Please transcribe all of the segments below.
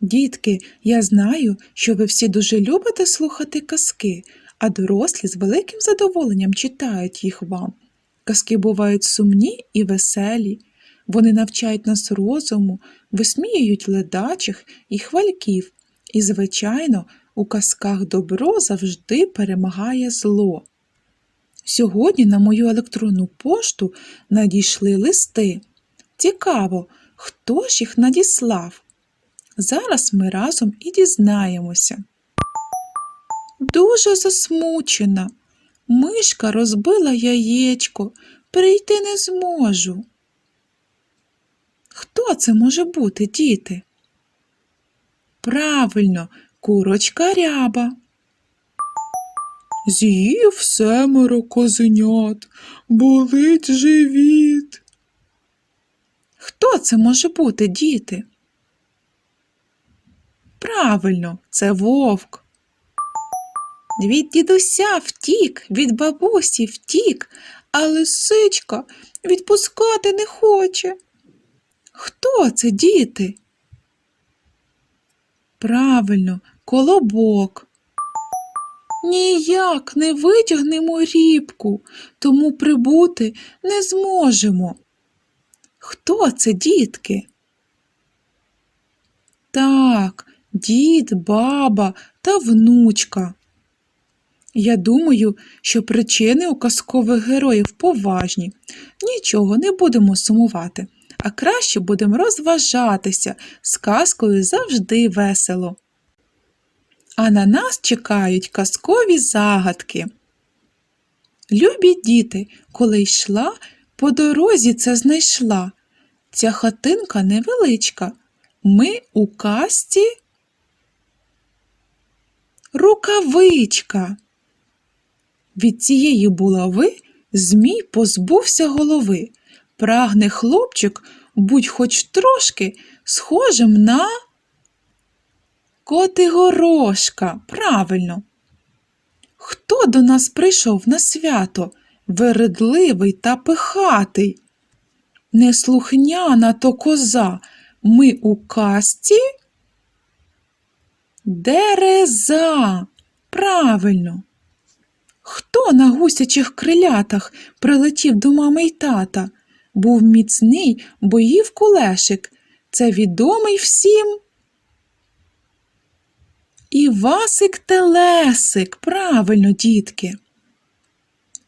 Дітки, я знаю, що ви всі дуже любите слухати казки, а дорослі з великим задоволенням читають їх вам. Казки бувають сумні і веселі. Вони навчають нас розуму, висміюють ледачих і хвальків. І, звичайно, у казках добро завжди перемагає зло. Сьогодні на мою електронну пошту надійшли листи. Цікаво, хто ж їх надіслав? Зараз ми разом і дізнаємося. Дуже засмучена. Мишка розбила яєчко, прийти не зможу. Хто це може бути, діти? Правильно, курочка ряба. З'їв семеро козенят, болить живіт. Хто це може бути, діти? Правильно, це вовк. Від дідуся втік, від бабусі втік, а лисичка відпускати не хоче. Хто це, діти? Правильно, колобок. Ніяк не витягнемо рібку, тому прибути не зможемо. Хто це, дітки? Так, дід, баба та внучка. Я думаю, що причини у казкових героїв поважні. Нічого не будемо сумувати, а краще будемо розважатися. З казкою завжди весело. А на нас чекають казкові загадки. Любі діти, коли йшла, по дорозі це знайшла. Ця хатинка невеличка. Ми у казці рукавичка. Від цієї булави Змій позбувся голови. Прагне хлопчик, будь хоч трошки схожим на Котигорошка. Правильно. Хто до нас прийшов на свято? Вередливий та пихатий. Неслухняна то коза. Ми у казці Дереза. Правильно. Хто на гусячих крилятах прилетів до мами й тата? Був міцний, бо їв кулешик. Це відомий всім. Івасик Телесик, правильно, дітки.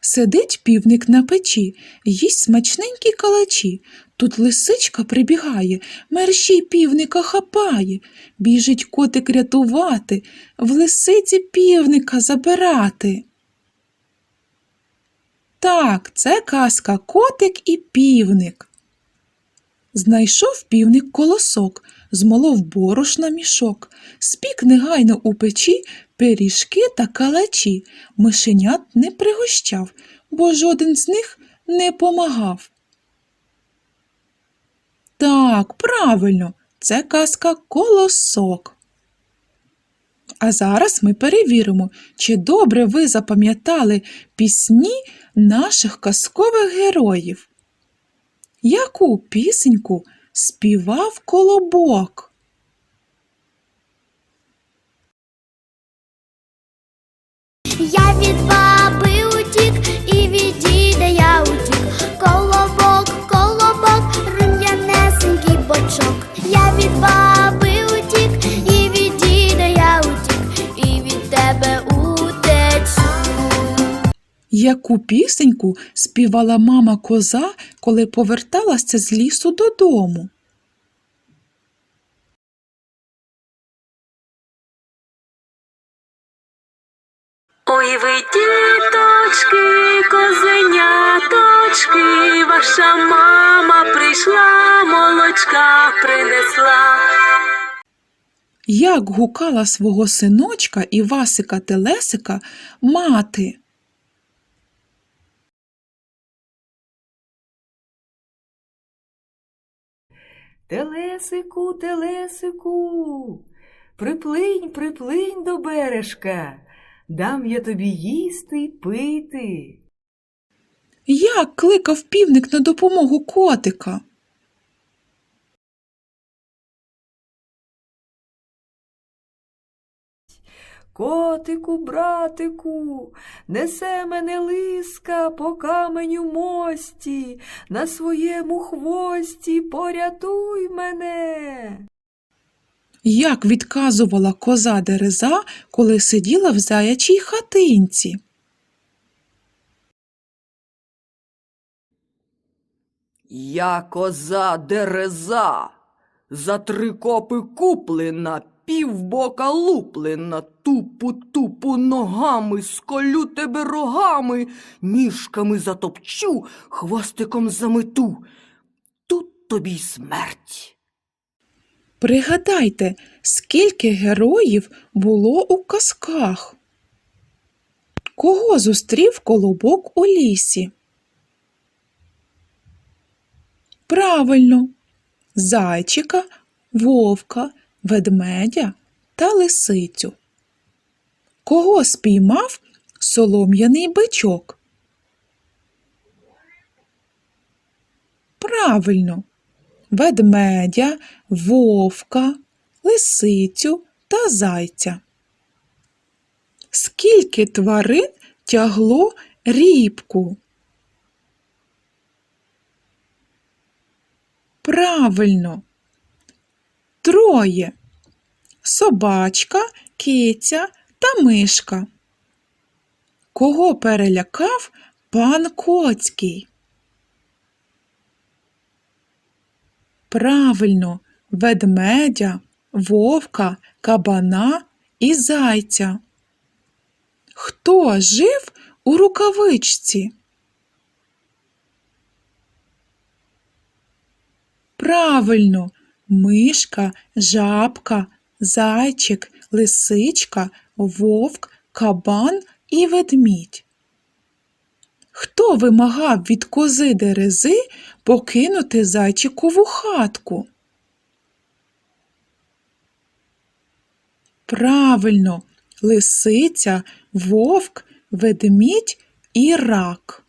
Сидить півник на печі, їсть смачненькі калачі. Тут лисичка прибігає, мерщій півника хапає, біжить котик рятувати, в лисиці півника забирати. Так, це казка Котик і півник. Знайшов півник колосок, змолов борош на мішок, спік негайно у печі пиріжки та калачі, мишенят не пригощав, бо жоден з них не помагав. Так, правильно, це казка колосок. А зараз ми перевіримо, чи добре ви запам'ятали пісні наших казкових героїв. Яку пісеньку співав колобок? Я від баби Яку пісеньку співала мама коза, коли поверталася з лісу додому? Ой ви, діточки, козеняточки, ваша мама прийшла, молочка принесла. Як гукала свого синочка Івасика Телесика мати? Телесику, телесику, приплинь, приплинь до бережка, дам я тобі їсти й пити. Як кликав півник на допомогу котика? Котику, братику, несе мене лиска по каменю мості, на своєму хвості порятуй мене. Як відказувала коза дереза, коли сиділа в заячій хатинці. Я коза дереза, за три копи куплена, півбока луплена, тупу тупу ногами, сколю тебе рогами, ніжками затопчу, хвостиком замету. Тут тобі й смерть. Пригадайте, скільки героїв було у казках. Кого зустрів колобок у лісі? Правильно, зайчика, вовка, ведмедя та лисицю. Кого спіймав солом'яний бичок? Правильно, ведмедя, вовка, лисицю та зайця. Скільки тварин тягло рібку? Правильно. Троє. Собачка, киця та мишка. Кого перелякав пан Коцький? Правильно, ведмедя, вовка, кабана і зайця. Хто жив у рукавичці? Правильно, мишка, жабка, зайчик, лисичка, вовк, кабан і ведмідь. Хто вимагав від кози дерези покинути зайчикову хатку? Правильно, лисиця, вовк, ведмідь і рак.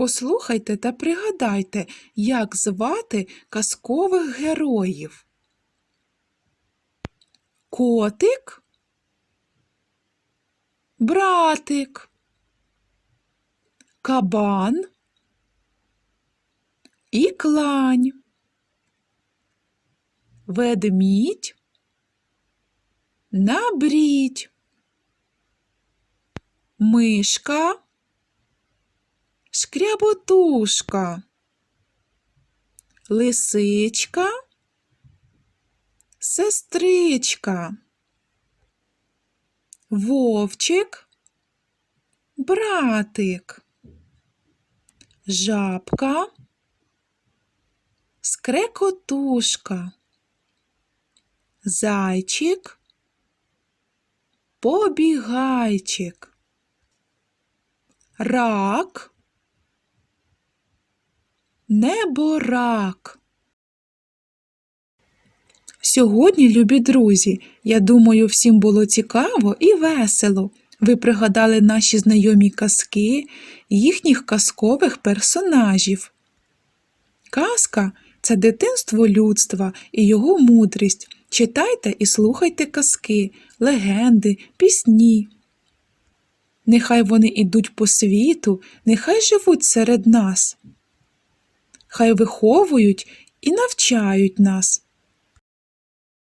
Послухайте та пригадайте, як звати казкових героїв. Котик, братик, кабан. І клань, ведмідь, набрідь, мишка, шкряботушка, лисичка, сестричка, вовчик, братик, жабка, скрекотушка, зайчик, побігайчик, рак, неборак. Сьогодні, любі друзі, я думаю, всім було цікаво і весело. Ви пригадали наші знайомі казки, їхніх казкових персонажів. Казка це дитинство людства і його мудрість. Читайте і слухайте казки, легенди, пісні. Нехай вони ідуть по світу, нехай живуть серед нас. Хай виховують і навчають нас.